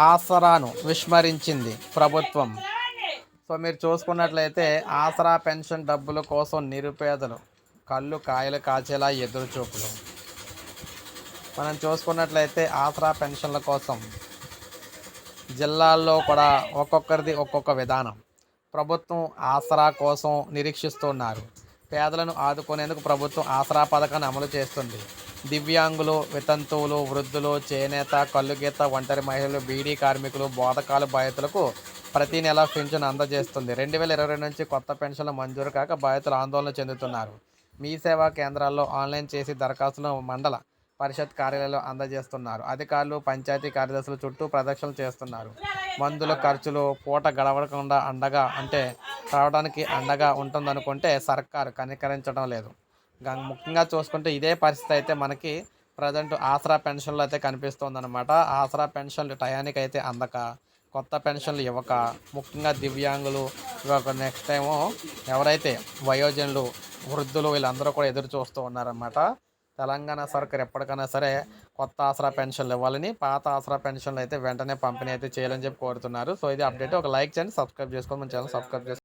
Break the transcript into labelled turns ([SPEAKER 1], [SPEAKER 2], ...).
[SPEAKER 1] ఆసరాను విస్మరించింది ప్రభుత్వం. సో మీరు చూసుకున్నట్లయితే ఆసరా పెన్షన్ డబ్బుల కోసం నిరుపేదలు కళ్ళు కాయలు కాచేలా ఎదురుచూపులు. మనం చూసుకున్నట్లయితే ఆసరా పెన్షన్ల కోసం జిల్లాల్లో కూడా ఒక్కొక్కరిది ఒక్కొక్క విధానం. ప్రభుత్వం ఆసరా కోసం నిరీక్షిస్తున్నారు. పేదలను ఆదుకునేందుకు ప్రభుత్వం ఆసరా పథకాన్ని అమలు చేస్తుంది. దివ్యాంగులు వితంతువులు వృద్ధులు చేనేత కల్లుగీత ఒంటరి మహిళలు బీడీ కార్మికులు బోధకాలు బాధితులకు ప్రతి నెల పెన్షన్ అందజేస్తుంది. రెండు వేల ఇరవై నుంచి కొత్త పెన్షన్లు మంజూరు కాక బాధితులు ఆందోళన చెందుతున్నారు. మీ సేవా కేంద్రాల్లో ఆన్లైన్ చేసి దరఖాస్తును మండల పరిషత్ కార్యాలయంలో అందజేస్తున్నారు. అధికారులు పంచాయతీ కార్యదర్శులు చుట్టూ ప్రదక్షిణలు చేస్తున్నారు. మందుల ఖర్చులు పూట గడవకుండా అండగా అంటే రావడానికి అండగా ఉంటుందనుకుంటే సర్కారు కనికరించడం లేదు. ముఖ్యంగా చూసుకుంటే ఇదే పరిస్థితి అయితే మనకి ప్రజెంట్ ఆసరా పెన్షన్లు అయితే కనిపిస్తుందన్నమాట. ఆసరా పెన్షన్లు టయానికి అయితే అందక కొత్త పెన్షన్లు ఇవ్వక ముఖ్యంగా దివ్యాంగులు ఇవ్వక నెక్స్ట్ టైము ఎవరైతే వయోజనులు వృద్ధులు వీళ్ళందరూ కూడా ఎదురు చూస్తూ ఉన్నారన్నమాట. తెలంగాణ సర్కార్ ఎప్పటికైనా సరే కొత్త ఆసరా పెన్షన్లు ఇవ్వాలని పాత ఆసరా పెన్షన్లు అయితే వెంటనే పంపిణీ అయితే చేయాలని చెప్పి కోరుతున్నారు. సో ఇది అప్డేట్. ఒక లైక్ చేయండి సబ్స్క్రైబ్ చేసుకోండి. మన ఛానల్ సబ్స్క్రైబ్ చేసుకోండి.